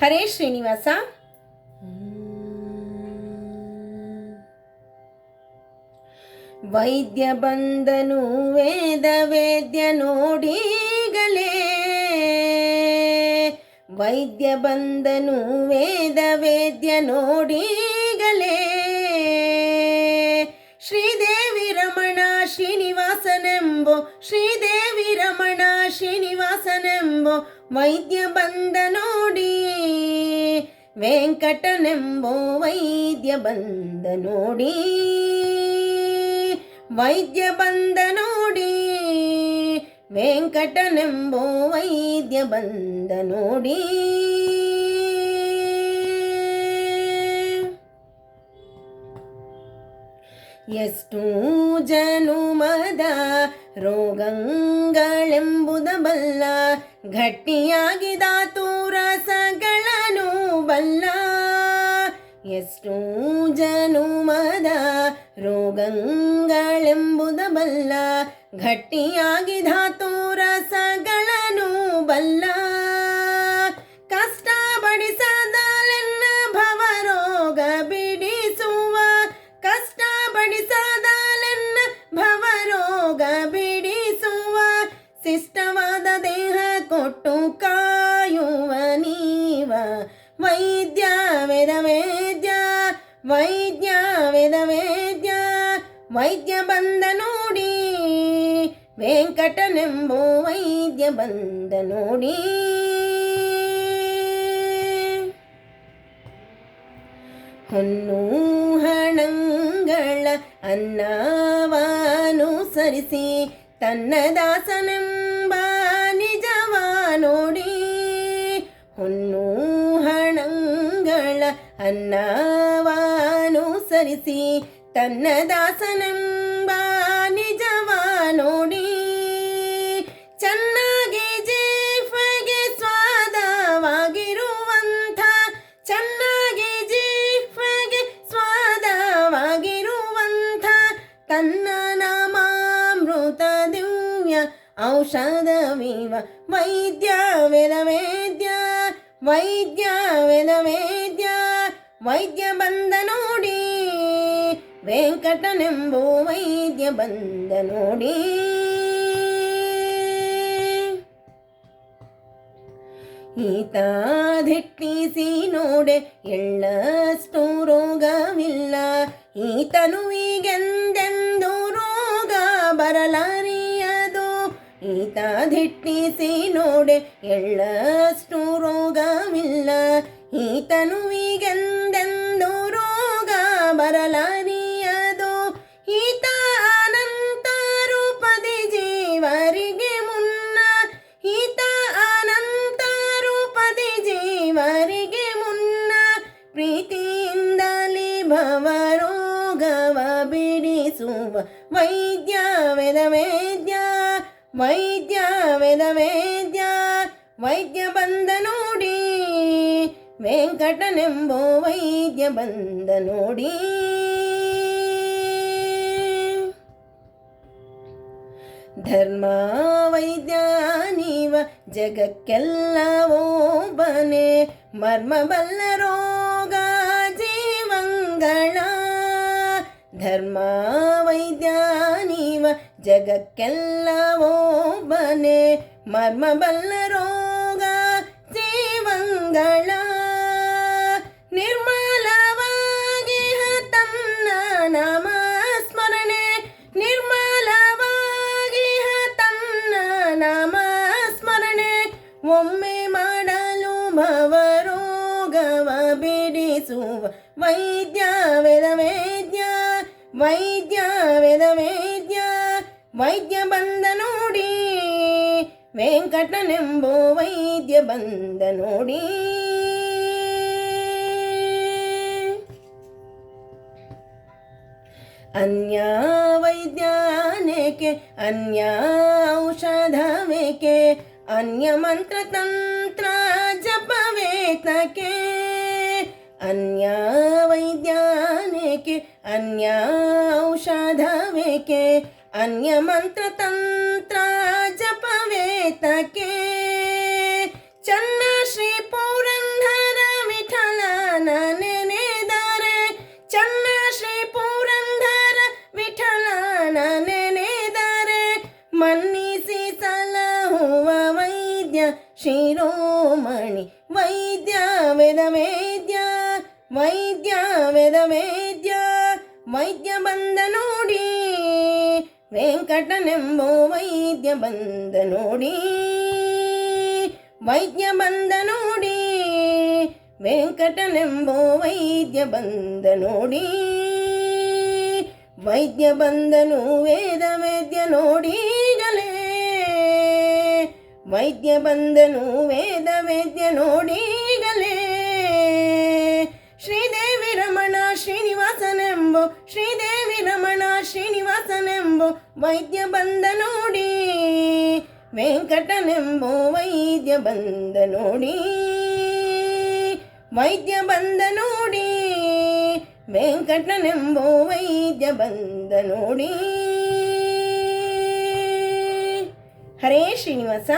ಹರೇ ಶ್ರೀನಿವಾಸ. ವೈದ್ಯ ಬಂದನು ವೇದ ವೇದ್ಯ ನೋಡಿಗಲೇ. ವೈದ್ಯ ಬಂದನು ವೇದ ವೇದ್ಯ ನೋಡಿಗಲೇ. ಶ್ರೀದೇವಿ ರಮಣ ಶ್ರೀನಿವಾಸನೆಂಬೋ ಶ್ರೀದೇವಿ ಶ್ರೀನಿವಾಸನೆಂಬೋ ವೈದ್ಯ ಬಂದ ನೋಡಿ. ವೆಂಕಟನೆಂಬೋ ವೈದ್ಯ ಬಂದ ನೋಡಿ. ವೈದ್ಯ ಬಂದ ನೋಡಿ. ವೆಂಕಟನೆಂಬೋ ವೈದ್ಯ ಬಂದ ನೋಡಿ. ಎಷ್ಟು ಜನುಮದ ರೋಗಂಗಳೆಂಬುದ ಬಲ್ಲ ಗಟ್ಟಿಯಾಗಿದ ತೂರಸಗಳನು ಬಲ್ಲ. ಎಷ್ಟು ಜನುಮದ ರೋಗಂಗಳೆಂಬುದ ಬಲ್ಲ ಗಟ್ಟಿಯಾಗಿದ ತೂರಸಗಳನು ಬಲ್ಲ. ವೈದ್ಯ ವೇದ ವೇದ್ಯ ವೈದ್ಯ ಬಂದ ನೋಡಿ ವೆಂಕಟನೆಂಬೋ ವೈದ್ಯ ಬಂದ ನೋಡಿ ಹೊನ್ನು ಹಣಂಗಳ ಅನ್ನವಾನು ಸರಿಸಿ ತನ್ನ ದಾಸನೆಂಬ ನಿಜವ ನೋಡಿ ಹೊನ್ನು ಹಣಂಗಳ ಅನ್ನವಾನು ಸರಿಸಿ ತನ್ನ ದಾಸನೆಂಬ ನಿಜವ ನೋಡಿ ಚೆನ್ನಾಗಿ ಜೀಫಗೆ ಸ್ವಾದವಾಗಿರುವಂಥ, ಚೆನ್ನಾಗಿ ಜೀಫಗೆ ಸ್ವಾದವಾಗಿರುವಂಥ ತನ್ನ ನಾಮಾಮೃತ ದಿವ್ಯ ಔಷಧವಿವ ವೈದ್ಯ ವೇದ ವೇದ್ಯ, ವೈದ್ಯ ವೇದ ವೇದ್ಯ, ವೈದ್ಯ ಬಂದ ನೋಡಿ. ವೆಂಕಟನೆಂಬೋ ವೈದ್ಯ ಬಂದ ನೋಡಿ. ಈತ ಧಿಟ್ಟಿಸಿ ನೋಡೆ ಎಳ್ಳಷ್ಟು ರೋಗವಿಲ್ಲ. ಈತನುವಿಗೆಂದೆಂದು ರೋಗ ಬರಲಾರಿಯದು. ಈತ ಧಿಟ್ಟಿಸಿ ನೋಡೆ ಎಳ್ಳಷ್ಟು ರೋಗವಿಲ್ಲ. ಈತನುವಿಗೆಂದೆಂದು ರೋಗ ಬರಲಾರಿಯದು. ಭವರೋಗವ ಬಿಡಿಸುವ ವೈದ್ಯ ವೇದ ವೇದ್ಯ, ವೈದ್ಯ ವೇದ ವೇದ್ಯ, ವೈದ್ಯ ಬಂದ ನೋಡಿ, ವೆಂಕಟನೆಂಬೋ ವೈದ್ಯ ಬಂದ ನೋಡಿ. ಧರ್ಮ ವೈದ್ಯ ನೀವ ಜಗಕ್ಕೆಲ್ಲವೋ ಬನೆ ಮರ್ಮ ಬಲ್ಲ ರೋಗ ಜೀವಂಗಳ ಧರ್ಮ ವೈದ್ಯ ನೀವ ಜಗಕ್ಕೆಲ್ಲವೋ ಬನೆ ಮರ್ಮ ಬಲ್ಲ ರೋಗ ಜೀವಂಗಳ ನಿರ್ಮಲವಾಗಿ ಬಿಡಿಸುವ ವೈದ್ಯ ವೇದ ವೇದ್ಯ, ವೈದ್ಯ ವೇದ ವೇದ್ಯ, ವೈದ್ಯ ಬಂದ ನೋಡಿ. ವೆಂಕಟನೆಂಬೋ ವೈದ್ಯ ಬಂದ ನೋಡಿ. ಅನ್ಯ ವೈದ್ಯಾನೇಕೆ, ಅನ್ಯ ಔಷಧವೇಕೆ, ಅನ್ಯ ಮಂತ್ರ ತಂತ್ರ ಅನ್ಯ ವೈದ್ಯಾನೇಕೆ ಅನ್ಯ ಔಷಧವೇಕೆ ಅನ್ಯ ಮಂತ್ರತಂತ್ರ ಜಪವೇತಕೆ ಚನ್ನ ಶ್ರೀ ಪುರಂದರ ವಿಠಲನ ನೆನೆದರೆ ಚನ್ನ ಶ್ರೀ ಪುರಂದರ ವಿಠಲನ ನೆನೆದರೆ ಮನ್ನಿಸಿ ಸಲಹುವ ವೈದ್ಯ ಶಿರೋಮಣಿ ವೈದ್ಯ ವೇದ ವೇದ್ಯ ವೈದ್ಯ ವೇದ ವೇದ್ಯ ವೈದ್ಯ ಬಂದ ನೋಡಿ ವೆಂಕಟನೆಂಬೋ ವೈದ್ಯ ಬಂದ ನೋಡಿ ವೈದ್ಯ ಬಂದ ನೋಡಿ ವೆಂಕಟನೆಂಬೋ ವೈದ್ಯ ಬಂದ ನೋಡಿ ವೈದ್ಯ ಬಂದನು ವೇದ ವೇದ್ಯ ನೋಡೀಗಲೇ ವೈದ್ಯ ಬಂದನು ವೇದ ವೇದ್ಯ ನೋಡೀಗಲೇ ಶ್ರೀದೇವಿ ರಮಣ ಶ್ರೀನಿವಾಸನೆಂಬೋ, ಶ್ರೀದೇವಿ ರಮಣ ಶ್ರೀನಿವಾಸನೆಂಬೋ, ವೈದ್ಯ ಬಂದ ನೋಡಿ. ವೆಂಕಟನೆಂಬೋ ವೈದ್ಯ ಬಂದ ನೋಡಿ. ವೈದ್ಯ ಬಂದ ನೋಡಿ. ವೆಂಕಟನೆಂಬೋ ವೈದ್ಯ ಬಂದ ನೋಡಿ. ಹರೇ ಶ್ರೀನಿವಾಸ.